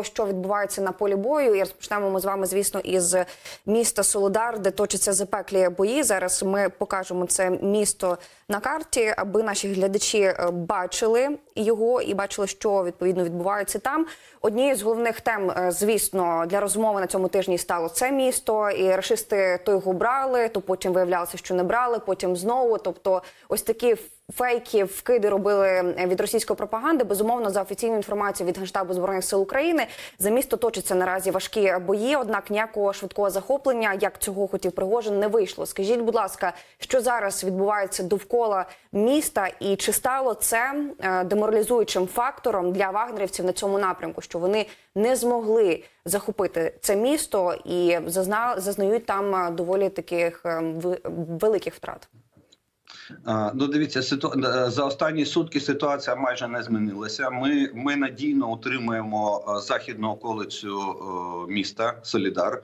того, що відбувається на полі бою. І розпочнемо ми з вами, звісно, із міста Солодар, де точаться запеклі бої. Зараз ми покажемо це місто на карті, аби наші глядачі е, бачили його і бачили, що відповідно відбувається там. Однією з головних тем, е, звісно, для розмови на цьому тижні стало це місто. І рашисти то його брали, то потім виявлялося, що не брали, потім знову. Тобто, ось такі фейки, вкиди робили від російської пропаганди. Безумовно, за офіційною інформацією від генштабу збройних сил України за місто точаться наразі важкі бої. Однак ніякого швидкого захоплення, як цього хотів Пригожин, не вийшло. Скажіть, будь ласка, що зараз відбувається довкола міста, і чи стало це е, деморалізуючим фактором для вагнерівців на цьому напрямку, що вони не змогли захопити це місто і зазна, зазнають там е, доволі таких е, великих втрат? Ну, дивіться, ситу... е, за останні сутки ситуація майже не змінилася. Ми, ми надійно утримуємо е, західну околицю е, міста Солідар.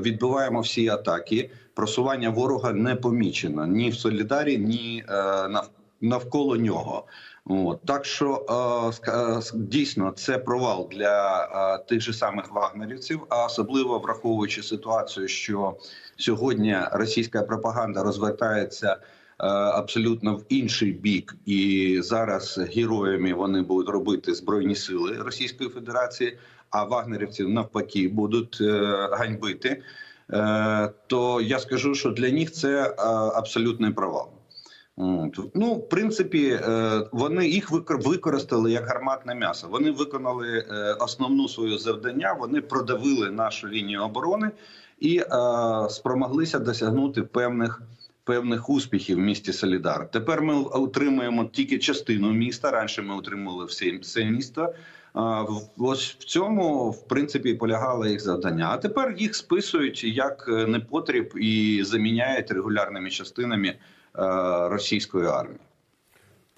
Відбиваємо всі атаки. Просування ворога не помічено ні в Солідарі, ні навколо нього. От. Так що дійсно це провал для тих же самих вагнерівців, а особливо враховуючи ситуацію, що сьогодні російська пропаганда розвертається абсолютно в інший бік, і зараз героями вони будуть робити збройні сили Російської Федерації, а вагнерівців навпаки будуть е, ганьбити. Е, То я скажу, що для них це е, абсолютний провал. Ну, в принципі, е, вони їх викор- використали як гарматне м'ясо. Вони виконали е, основну свою завдання. Вони продавили нашу лінію оборони і е, спромоглися досягнути певних. Певних успіхів в місті Солідар. Тепер ми отримуємо тільки частину міста. Раніше ми отримували все, все місто. Ось в цьому в принципі полягало їх завдання. А тепер їх списують як е, непотріб і заміняють регулярними частинами е, російської армії.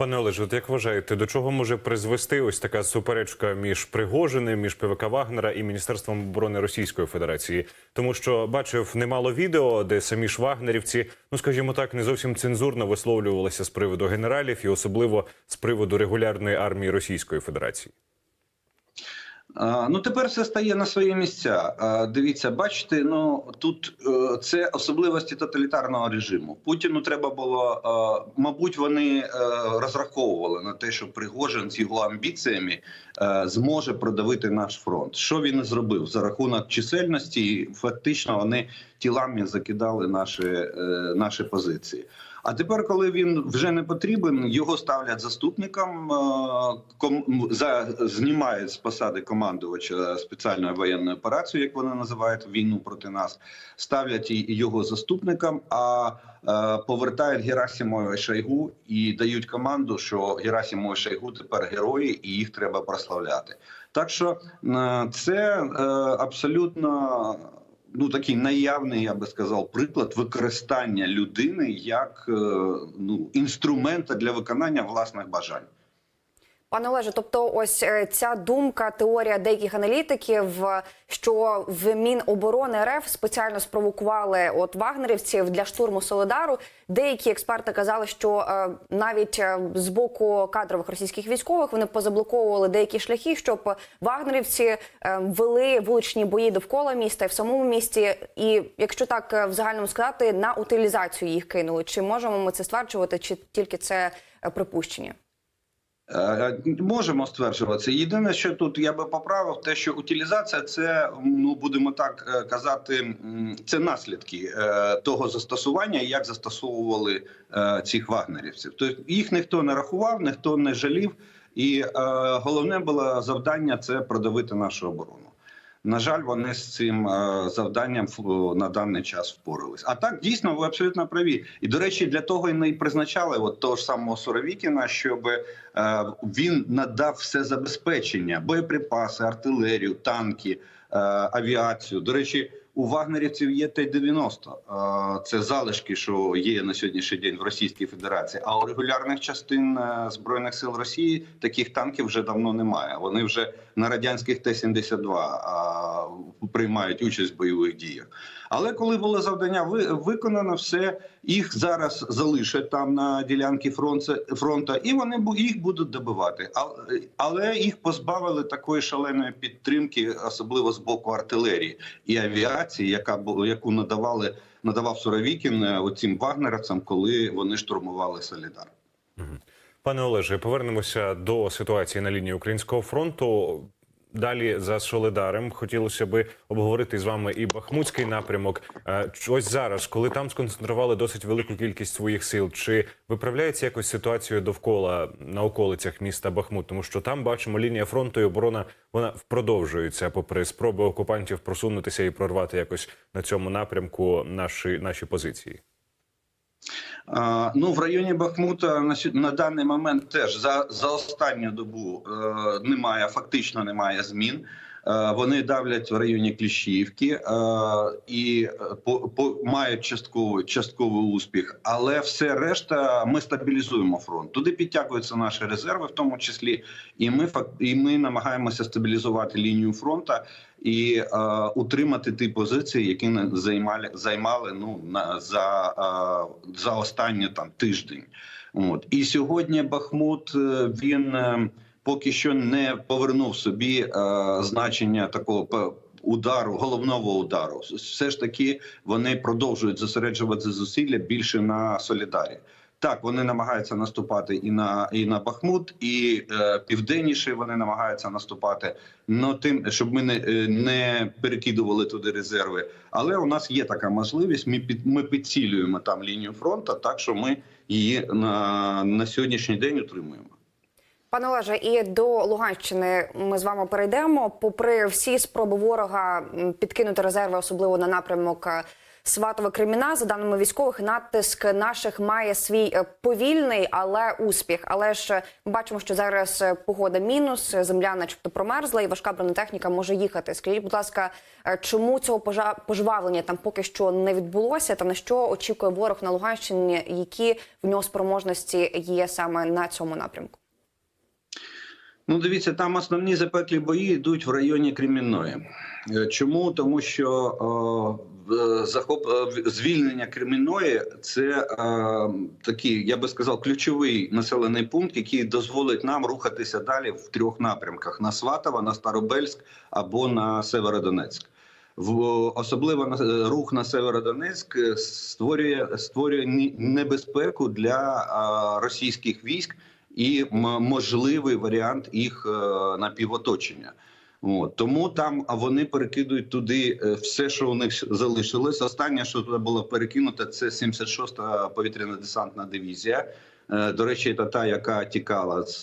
Пане Олеже, от як вважаєте, до чого може призвести ось така суперечка між Пригожиним, між ПВК Вагнера і Міністерством оборони Російської Федерації? Тому що бачив немало відео, де самі ж вагнерівці, ну скажімо так, не зовсім цензурно висловлювалися з приводу генералів і особливо з приводу регулярної армії Російської Федерації. Ну тепер все стає на свої місця. Дивіться, бачите, ну тут е, це особливості тоталітарного режиму. Путіну треба було, е, мабуть, вони е, розраховували на те, що Пригожин з його амбіціями зможе продавити наш фронт. Що він зробив за рахунок чисельності? Фактично вони тілами закидали наші, наші позиції. А тепер, коли він вже не потрібен, його ставлять заступником, е, за, знімають з посади командувача спеціальної воєнної операції, як вони називають війну проти нас, ставлять його заступником, а е, повертають Герасимова і Шойгу і дають команду, що Герасимов і Шойгу тепер герої, і їх треба прославляти. Так що е, це абсолютно ну такий наявний, я би сказав, приклад використання людини як е, ну інструмента для виконання власних бажань. Пане Олеже, тобто, ось е, ця думка, теорія деяких аналітиків, е, що в Міноборони РФ спеціально спровокували от вагнерівців для штурму Солидару. Деякі експерти казали, що е, навіть з боку кадрових російських військових вони позаблоковували деякі шляхи, щоб вагнерівці вели вуличні бої довкола міста і в самому місті. І якщо так в загальному сказати, на утилізацію їх кинули. Чи можемо ми це стверджувати, чи тільки це припущення? Е, Можемо стверджувати. Єдине, що тут я би поправив, те, що утилізація це ну будемо так е, казати, це наслідки е, того застосування, як застосовували цих вагнерівців. Тобто їх ніхто не рахував, ніхто не жалів, і головне було завдання це продавити нашу оборону. На жаль, вони з цим е, завданням на даний час впорались. А так дійсно ви абсолютно праві. І до речі, для того і не призначали от того ж самого Суровікіна, щоб е, він надав все забезпечення: боєприпаси, артилерію, танки, е, авіацію. До речі, у вагнерівців є Т-90. Е, Це залишки, що є на сьогоднішній день в Російській Федерації. А у регулярних частин збройних сил Росії таких танків вже давно немає. Вони вже на радянських Т-72 а, приймають участь в бойових діях. Але коли було завдання ви, виконано, все їх зараз залишать там на ділянці фронту, і вони їх будуть добивати. Але їх позбавили такої шаленої підтримки, особливо з боку артилерії і авіації, яка яку надавали надавав Суровікін е, оцим вагнеровцям, коли вони штурмували Солідар. Пане Олеже, повернемося до ситуації на лінії українського фронту. Далі за Солидарем хотілося би обговорити з вами і Бахмутський напрямок. Е, Ось зараз, коли там сконцентрували досить велику кількість своїх сил, чи виправляється якось ситуація довкола на околицях міста Бахмут? Тому що там бачимо лінія фронту і оборона вона продовжується, попри спроби окупантів просунутися і прорвати якось на цьому напрямку наші наші позиції. Ну, в районі Бахмута на, на даний момент теж за, за останню добу е, немає, фактично немає змін. Е, вони давлять в районі Кліщівки е, і е, по, по, мають частковий, частковий успіх, але все решта ми стабілізуємо фронт. Туди підтягуються наші резерви, в тому числі, і ми і ми намагаємося стабілізувати лінію фронту і е, утримати ті позиції, які займали займали ну на за, е, за останні там тиждень. От і сьогодні Бахмут він е, поки що не повернув собі е, значення такого удару, головного удару. Все ж таки вони продовжують зосереджувати зусилля більше на солідарі. Так, вони намагаються наступати і на і на Бахмут, і е, південніше вони намагаються наступати. Но тим, щоб ми не, е, не перекидували туди резерви. Але у нас є така можливість. Ми під ми підцілюємо там лінію фронту, так що ми її на, на сьогоднішній день утримуємо. Пане Олеже, і до Луганщини ми з вами перейдемо. Попри всі спроби ворога підкинути резерви, особливо на напрямок е, Сватове Креміна, за даними військових, натиск наших має свій е, повільний, але успіх. Але ж е, бачимо, що зараз погода мінус, земля, начебто, промерзла, і важка бронетехніка може їхати. Скажіть, будь ласка, чому цього пожвавлення там поки що не відбулося? Та на що очікує ворог на Луганщині? Які в нього спроможності є саме на цьому напрямку? Ну, дивіться, там основні запеклі бої йдуть в районі Кремінної. Е, Чому? Тому що е, захоп е, звільнення Кремінної це е, такий, я би сказав, ключовий населений пункт, який дозволить нам рухатися далі в трьох напрямках: на Сватово, на Старобельськ або на Северодонецьк. В особливо на- рух на Северодонецьк створює створює небезпеку для російських військ і можливий варіант їх е, напівоточення. От. Тому там вони перекидують туди е, все, що у них залишилось. Останнє, що туди було перекинуто, це 76-та повітряно-десантна дивізія. Е, До речі, це та, яка тікала з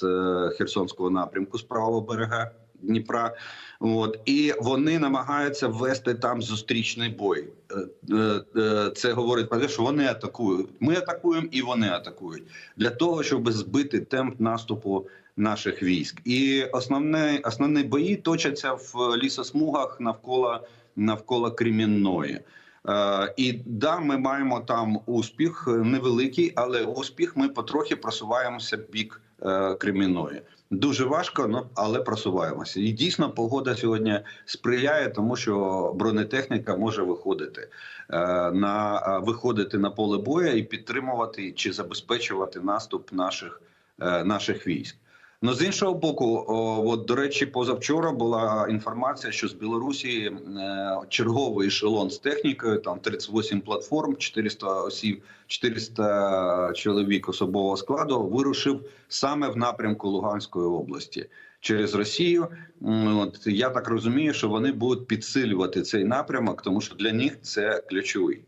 Херсонського напрямку з правого берега Дніпра. От і вони намагаються ввести там зустрічний бой. Е, е, е, Це говорить про те, що вони атакують. Ми атакуємо і вони атакують для того, щоб збити темп наступу наших військ. І основне основні бої точаться в лісосмугах навколо навколо Кремінної. І да, ми маємо там успіх невеликий, але успіх ми потрохи просуваємося в бік е, Кремінної. Дуже важко, але просуваємося. І дійсно погода сьогодні сприяє, тому що бронетехніка може виходити е, на е, виходити на поле боя і підтримувати чи забезпечувати наступ наших, е, наших військ. Ну з іншого боку, о, от до речі, позавчора була інформація, що з Білорусі е, черговий ешелон з технікою, там 38 платформ, 400 осіб, 400 чоловік особового складу вирушив саме в напрямку Луганської області через Росію. От я так розумію, що вони будуть підсилювати цей напрямок, тому що для них це ключовий.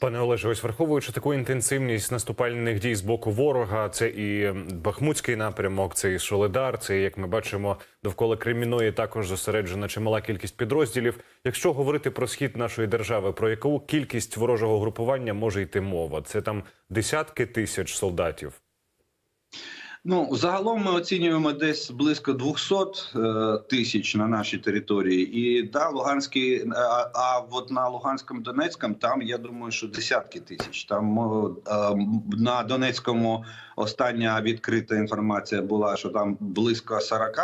Пане Олеже, ось враховуючи таку інтенсивність наступальних дій з боку ворога, це і Бахмутський напрямок, це і Солидар, це як ми бачимо, довкола Креміної також зосереджена чимала кількість підрозділів. Якщо говорити про схід нашої держави, про яку кількість ворожого групування може йти мова? Це там десятки тисяч солдатів. Ну загалом ми оцінюємо десь близько 200 е, тисяч на нашій території. І да, Луганський, е, а, а от на Луганському Донецькому там я думаю, що десятки тисяч. Там е, на Донецькому остання відкрита інформація була, що там близько 40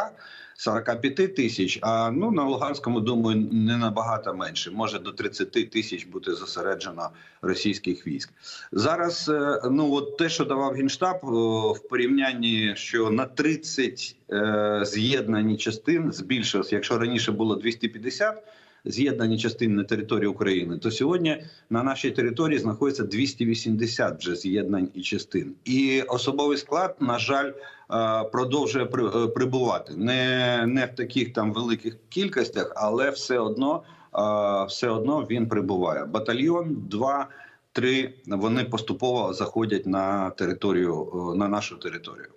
45 тисяч. А ну на Луганському думаю, не набагато менше. Може до 30 тисяч бути зосереджено російських військ. Зараз е, ну от те, що давав генштаб в порівнянні, що на 30 е, з'єднані частин збільшилось. Якщо раніше було 250 з'єднані частини на території України, то сьогодні на нашій території знаходиться 280 вже з'єднань і частин. І особовий склад, на жаль, е, продовжує е, прибувати не, не в таких там великих кількостях, але все одно, е, все одно він прибуває. Батальйон, два, три вони поступово заходять на територію на нашу територію.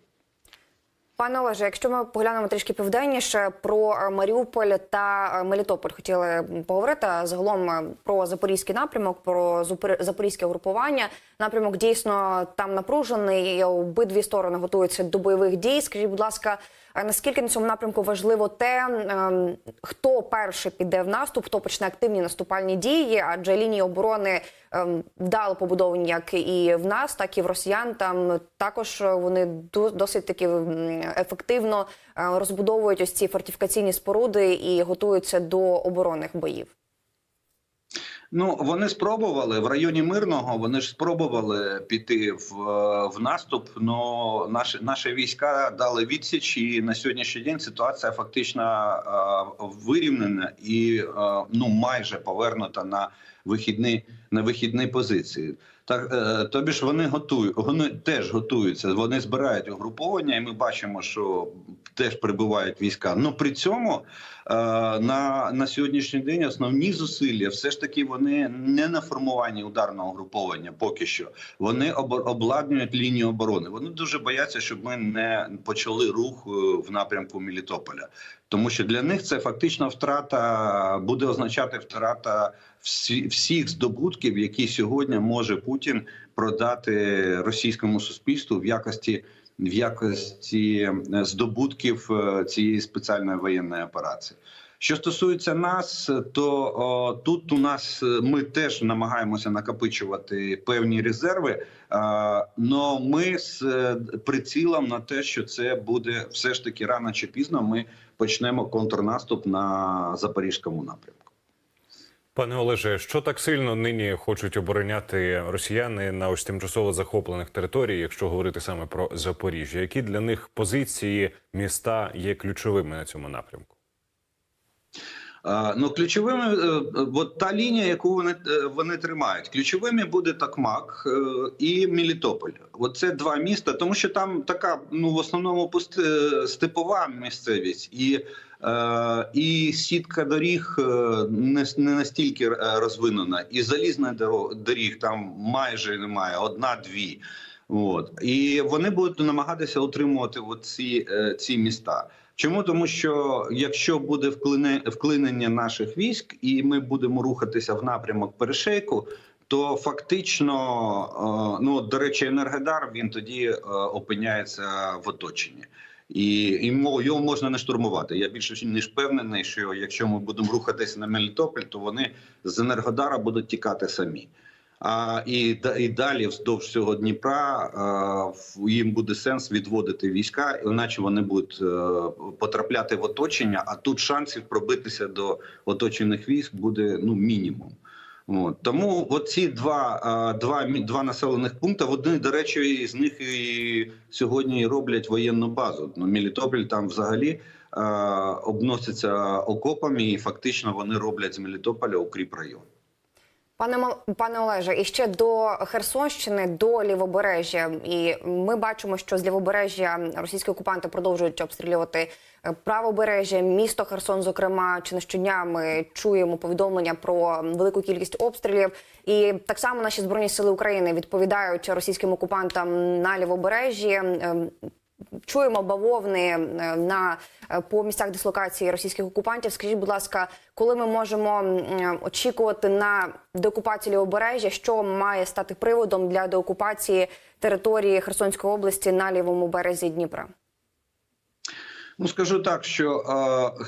Пане Олеже, якщо ми поглянемо трішки південніше про е, Маріуполь та е, Мелітополь, хотіли поговорити загалом е, про запорізький напрямок, про запорізьке групування. Напрямок дійсно там напружений. Обидві сторони готуються до бойових дій. Скажіть, будь ласка, наскільки на цьому напрямку важливо те, ем, хто перший піде в наступ, хто почне активні наступальні дії? Адже лінії оборони ем, вдало побудовані як і в нас, так і в росіян. Там також вони досить таки ефективно е, розбудовують ось ці фортифікаційні споруди і готуються до оборонних боїв. Ну вони спробували в районі мирного. Вони ж спробували піти в, в наступ. но наші наші війська дали відсіч, і на сьогоднішній день ситуація фактично е, вирівнена і е, ну майже повернута на вихідні на вихідні позиції. Так е, тобі ж вони готують, вони теж готуються. Вони збирають угруповання, і ми бачимо, що теж прибувають війська. Ну при цьому е, на, на сьогоднішній день основні зусилля все ж таки вони не на формуванні ударного угруповання. Поки що вони обо- обладнують лінію оборони. Вони дуже бояться, щоб ми не почали рух е, в напрямку Мелітополя, тому що для них це фактично втрата буде означати втрата всі, всіх здобутків, які сьогодні може Путін продати російському суспільству в якості в якості е, здобутків е, цієї спеціальної воєнної операції. Що стосується нас, то о, тут у нас е, ми теж намагаємося накопичувати певні резерви, але ми з прицілом на те, що це буде все ж таки рано чи пізно. Ми почнемо контрнаступ на запорізькому напрямку. Пане Олеже, що так сильно нині хочуть обороняти росіяни на ось тимчасово захоплених територіях, якщо говорити саме про Запоріжжя? Які для них позиції міста є ключовими на цьому напрямку? Ну, ключовими, е, е, от та лінія, яку вони, е, вони тримають, ключовими буде Токмак е, і Мелітополь. От це два міста, тому що там така, ну в основному степова місцевість, і, і сітка доріг не, не настільки розвинена, і залізна доріг там майже немає, одна-дві. От і вони будуть намагатися утримувати ці, е, ці міста. Чому тому, що якщо буде вклинення наших військ, і ми будемо рухатися в напрямок перешейку, то фактично, е, ну до речі, Енергодар він тоді е, опиняється в оточенні. І, його можна не штурмувати. Я більше ніж впевнений, що якщо ми будемо рухатися на Мелітополь, то вони з Енергодара будуть тікати самі. А і, і далі вздовж всього Дніпра а, їм буде сенс відводити війська, іначе вони будуть е, потрапляти в оточення. А тут шансів пробитися до оточених військ буде ну мінімум. От. Тому оці два, а, два, два населених пункти, вони, до речі, з них і сьогодні роблять воєнну базу. Ну, Мелітополь там взагалі а, обноситься окопами, і фактично вони роблять з Мелітополя укріп район. Пане пане Олеже, і ще до Херсонщини, до лівобережжя. І ми бачимо, що з лівобережжя російські окупанти продовжують обстрілювати е, правобережжя, місто Херсон. Зокрема, чи не щодня ми чуємо повідомлення про велику кількість обстрілів. І так само наші збройні сили України відповідають російським окупантам на лівобережжі. Чуємо бавовни е, на е, по місцях дислокації російських окупантів. Скажіть, будь ласка, коли ми можемо е, очікувати на деокупацію лівобережжя, що має стати приводом для деокупації території Херсонської області на лівому березі Дніпра? Ну скажу так, що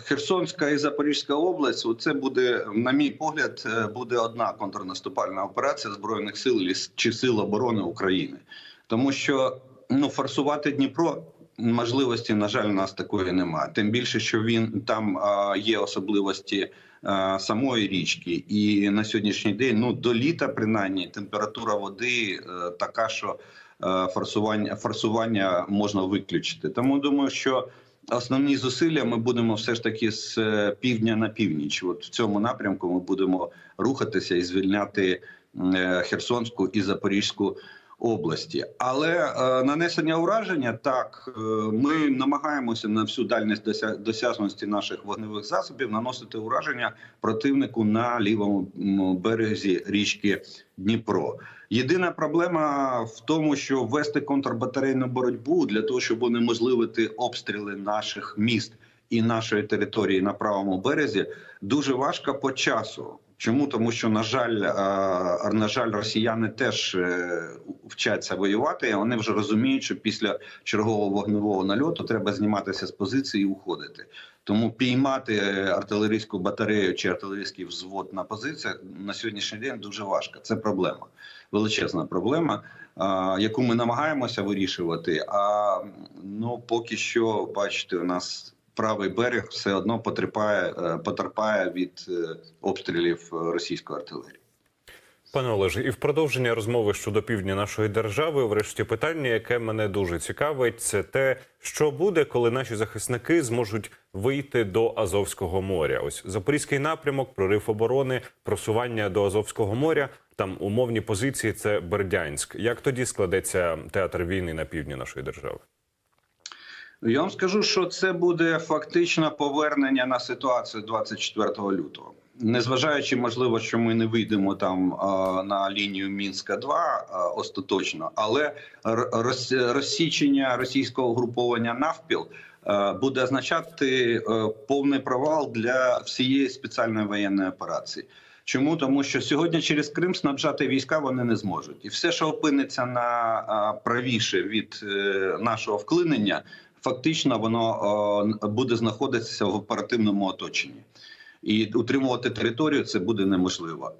Херсонська і Запорізька область це буде, на мій погляд, буде одна контрнаступальна операція збройних сил чи сил оборони України, тому що ну форсувати Дніпро можливості, на жаль, у нас такої немає. Тим більше, що він там а, є особливості а, самої річки, і на сьогоднішній день, ну до літа, принаймні, температура води е, така, що е, форсування, форсування можна виключити. Тому думаю, що основні зусилля ми будемо все ж таки з е, півдня на північ. От в цьому напрямку ми будемо рухатися і звільняти е, Херсонську і Запорізьку області. Але е, нанесення ураження так е, ми намагаємося на всю дальність дося- досяжності наших вогневих засобів наносити ураження противнику на лівому березі річки Дніпро. Єдина проблема в тому, що вести контрбатарейну боротьбу для того, щоб унеможливити обстріли наших міст і нашої території на правому березі, дуже важко по часу. Чому тому, що на жаль, е, на жаль, росіяни теж е, вчаться воювати. Вони вже розуміють, що після чергового вогневого нальоту треба зніматися з позиції і уходити. Тому піймати артилерійську батарею чи артилерійський взвод на позиціях на сьогоднішній день дуже важко. Це проблема, величезна проблема, яку ми намагаємося вирішувати. А ну поки що, бачите, у нас правий берег все одно потерпає, е, потерпає від е, обстрілів е, російської артилерії. Пане Олеже, і в продовження розмови щодо півдня нашої держави, врешті питання, яке мене дуже цікавить, це те, що буде, коли наші захисники зможуть вийти до Азовського моря. Ось запорізький напрямок, прорив оборони, просування до Азовського моря. Там умовні позиції це Бердянськ. Як тоді складеться театр війни на півдні нашої держави? Я вам скажу, що це буде фактично повернення на ситуацію 24 лютого. Незважаючи, можливо, що ми не вийдемо там на лінію Мінська 2 остаточно, але розсічення російського груповання навпіл буде означати повний провал для всієї спеціальної воєнної операції. Чому тому, що сьогодні через Крим снабжати війська вони не зможуть, і все, що опиниться на правіше від е, нашого вклинення, фактично воно е, буде знаходитися в оперативному оточенні, і утримувати територію це буде неможливо.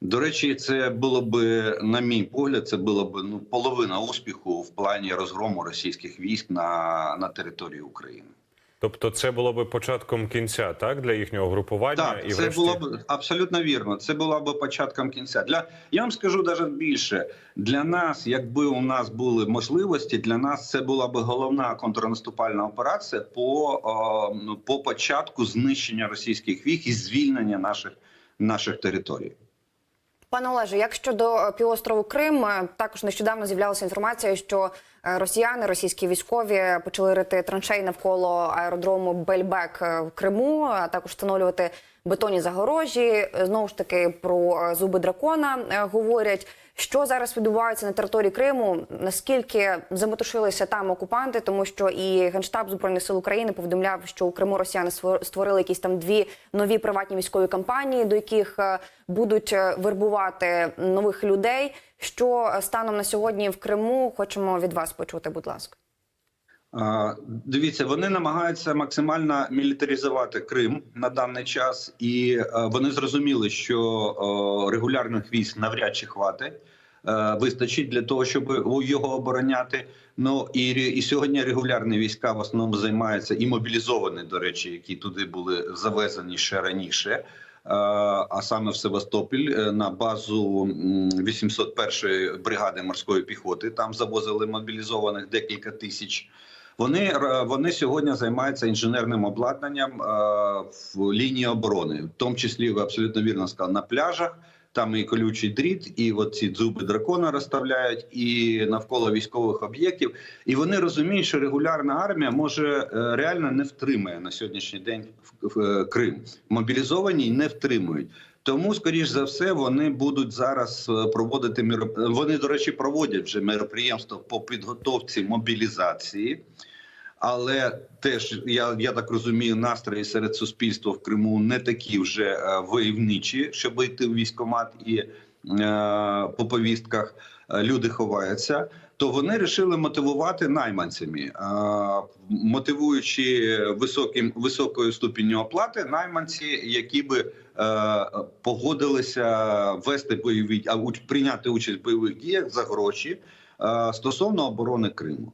До речі, це було б, на мій погляд, це було б ну половина успіху в плані розгрому російських військ на, на території України. Тобто, це було би початком кінця, так для їхнього групування Так, і це врешті... було б абсолютно вірно. Це було б початком кінця. Для я вам скажу навіть більше для нас, якби у нас були можливості, для нас це була б головна контрнаступальна операція по, о, ну, по початку знищення російських військ і звільнення наших наших територій. Пане Олеже, як щодо е, півострову Крим, е, також нещодавно з'являлася інформація, що е, росіяни, російські військові почали рити траншеї навколо аеродрому Бельбек в Криму, а також встановлювати бетонні загорожі. Знову ж таки про зуби дракона говорять. Що зараз відбувається на території Криму? Наскільки заметушилися там окупанти, тому що і генштаб збройних сил України повідомляв, що у Криму росіяни створ- створили якісь там дві нові приватні військові кампанії, до яких е, будуть е, вербувати нових людей. Що е, станом на сьогодні в Криму хочемо від вас почути, будь ласка. Дивіться, вони намагаються максимально мілітаризувати Крим на даний час, і е, вони зрозуміли, що е, регулярних військ навряд чи хватить. е, Вистачить для того, щоб його обороняти. Ну і, і сьогодні регулярні війська в основному займаються і мобілізовані, до речі, які туди були завезені ще раніше. А саме в Севастополь на базу м, 801-ї бригади морської піхоти. Там завозили мобілізованих декілька тисяч. Вони р- вони сьогодні займаються інженерним обладнанням е, в лінії оборони, в тому числі ви абсолютно вірно сказали, на пляжах. Там і колючий дріт, і от ці дзуби дракона розставляють, і навколо військових об'єктів. І вони розуміють, що регулярна армія може е, реально не втримає на сьогоднішній день е, Крим. Мобілізовані не втримують. Тому, скоріш за все, вони будуть зараз е, проводити міроп... Вони, до речі, проводять вже мероприємство по підготовці мобілізації. Але теж я, я так розумію, настрої серед суспільства в Криму не такі вже е, войовничі, щоб йти в військкомат і е, по повістках е, люди ховаються. То вони вирішили мотивувати найманцями, е, мотивуючи високим високою ступінню оплати найманці, які би погодилися вести бойові а прийняти участь в бойових діях за гроші стосовно оборони Криму.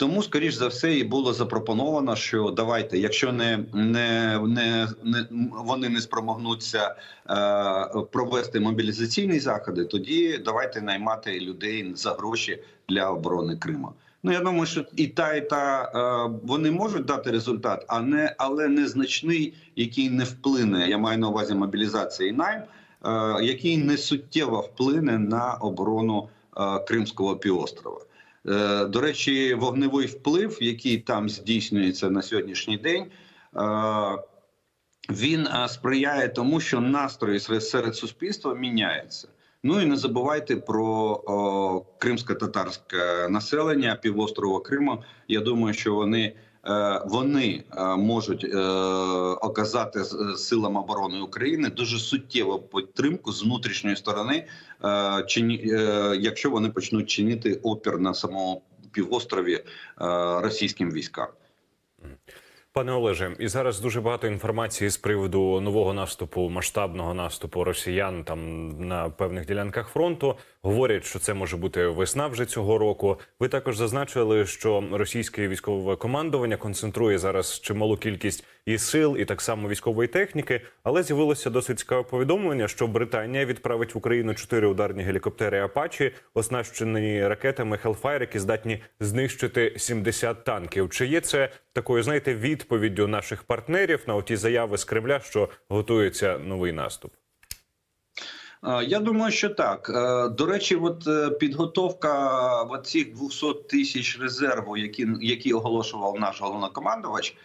Тому, скоріш за все, і було запропоновано, що давайте, якщо не, не, не, не вони не спромогнуться е, провести мобілізаційні заходи, тоді давайте наймати людей за гроші для оборони Криму. Ну я думаю, що і та, і та е, вони можуть дати результат, а не але незначний, який не вплине. Я маю на увазі мобілізація і найм, е, який не суттєво вплине на оборону е, Кримського півострова. Е, До речі, вогневий вплив, який там здійснюється на сьогоднішній день, е, він е, сприяє тому, що настрої серед- суспільства міняються. Ну і не забувайте про о, кримсько-татарське населення півострова Криму. Я думаю, що вони, вони е, можуть е, оказати силам оборони України дуже суттєву підтримку з внутрішньої сторони, е, е, якщо вони почнуть чинити опір на самому півострові е, російським військам. Пане Олеже, і зараз дуже багато інформації з приводу нового наступу, масштабного наступу росіян там на певних ділянках фронту. Говорять, що це може бути весна вже цього року. Ви також зазначили, що російське військове командування концентрує зараз чималу кількість і сил, і так само військової техніки. Але з'явилося досить цікаве повідомлення, що Британія відправить в Україну чотири ударні гелікоптери Апачі, оснащені ракетами Hellfire, які здатні знищити 70 танків. Чи є це такою, знаєте, відповіддю наших партнерів на оті заяви з Кремля, що готується новий наступ? Я думаю, що так. Е, До речі, от е, підготовка от цих 200 тисяч резерву, які, які оголошував наш головнокомандувач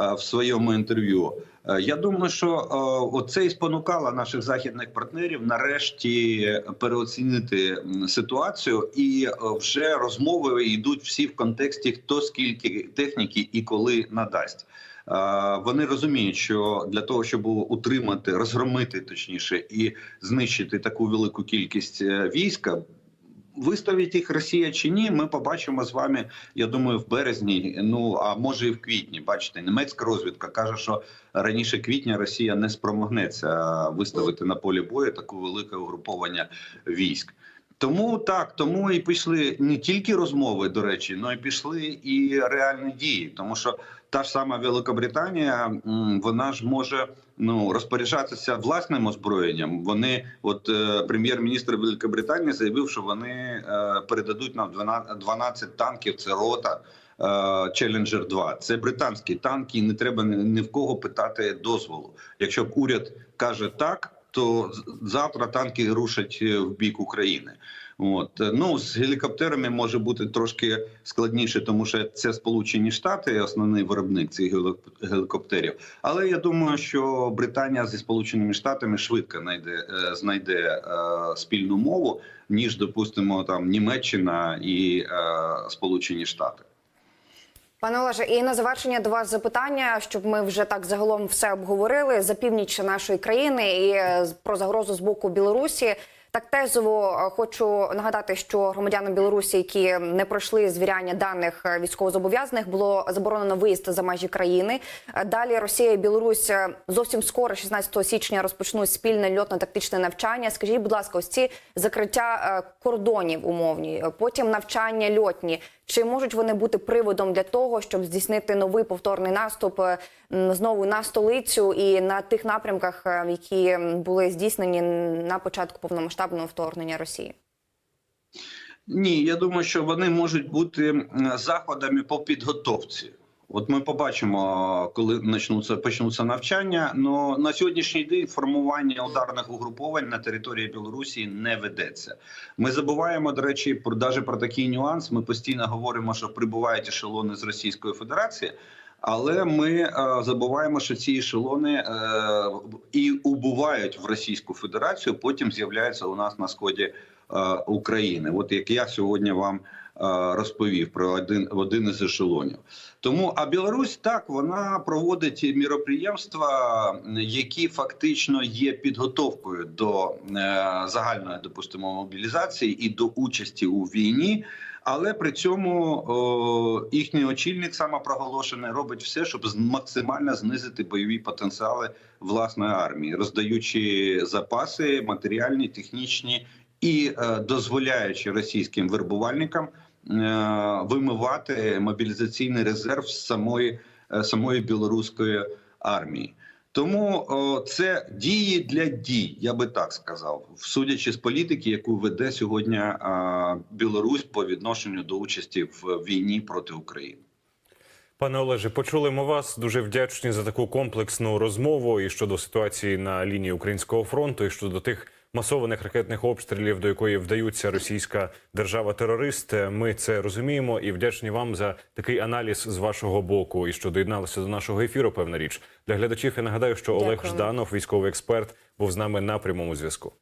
е, в своєму інтерв'ю. Я думаю, що оце і спонукало наших західних партнерів нарешті переоцінити ситуацію, і вже розмови йдуть всі в контексті, хто скільки техніки і коли надасть. Вони розуміють, що для того, щоб утримати, розгромити точніше і знищити таку велику кількість е, війська. Виставить їх Росія чи ні, ми побачимо з вами. Я думаю, в березні, ну а може і в квітні. Бачите, німецька розвідка каже, що раніше квітня Росія не спромогнеться виставити на полі бою таке велике угруповання військ. Тому так, тому і пішли не тільки розмови, до речі, але й пішли і реальні дії. Тому що та ж сама Великобританія, вона ж може ну розпоряджатися власним озброєнням. Вони, от е, прем'єр-міністр Великобританії заявив, що вони е, передадуть нам 12, 12 танків. Це рота. е, Challenger 2 це британські танки, не треба ні, в кого питати дозволу. Якщо б уряд каже так, то завтра танки рушать е, в бік України. От ну з гелікоптерами може бути трошки складніше, тому що це Сполучені Штати, основний виробник цих гелі- гелікоптерів. Але я думаю, що Британія зі Сполученими Штатами швидко знайде е, знайде е, спільну мову, ніж допустимо там Німеччина і е, Сполучені Штати. Пане Олеже, і на завершення до вас запитання, щоб ми вже так загалом все обговорили за північ нашої країни і про загрозу з боку Білорусі. Так тезово е, хочу нагадати, що громадянам Білорусі, які не пройшли звіряння даних е, військовозобов'язаних, було заборонено виїзд за межі країни. Е, Далі Росія і Білорусь зовсім скоро, 16 січня, розпочнуть спільне льотно-тактичне навчання. Скажіть, будь ласка, ось ці закриття кордонів умовні, потім навчання льотні. Чи можуть вони бути приводом для того, щоб здійснити новий повторний наступ е, знову на столицю і на тих напрямках, е, які були здійснені на початку повномасштабного вторгнення Росії? Ні, я думаю, що вони можуть бути заходами по підготовці. От ми побачимо, коли почнуться почнуться навчання. Но на сьогоднішній день формування ударних угруповань на території Білорусі не ведеться. Ми забуваємо, до речі, про навіть про такий нюанс. Ми постійно говоримо, що прибувають ешелони з Російської Федерації. Але ми е, забуваємо, що ці ешелони е, і убувають в Російську Федерацію. Потім з'являються у нас на сході е, України. От як я сьогодні вам розповів про один один із ешелонів. Тому а Білорусь так вона проводить міроприємства, які фактично є підготовкою до е, загальної допустимо мобілізації і до участі у війні. Але при цьому о, їхній очільник самопроголошений робить все, щоб максимально знизити бойові потенціали власної армії, роздаючи запаси матеріальні, технічні і е, дозволяючи російським вербувальникам вимивати мобілізаційний резерв з самої, е, самої білоруської армії. Тому це дії для дій, я би так сказав, судячи з політики, яку веде сьогодні Білорусь по відношенню до участі в війні проти України. Пане Олеже, почули ми вас. Дуже вдячні за таку комплексну розмову і щодо ситуації на лінії українського фронту, і щодо тих масованих ракетних обстрілів, до якої вдаються російська держава-терорист. Ми це розуміємо і вдячні вам за такий аналіз з вашого боку. І що доєдналися до нашого ефіру. Певна річ для глядачів. Я нагадаю, що Олег Дякую. Жданов, військовий експерт, був з нами на прямому зв'язку.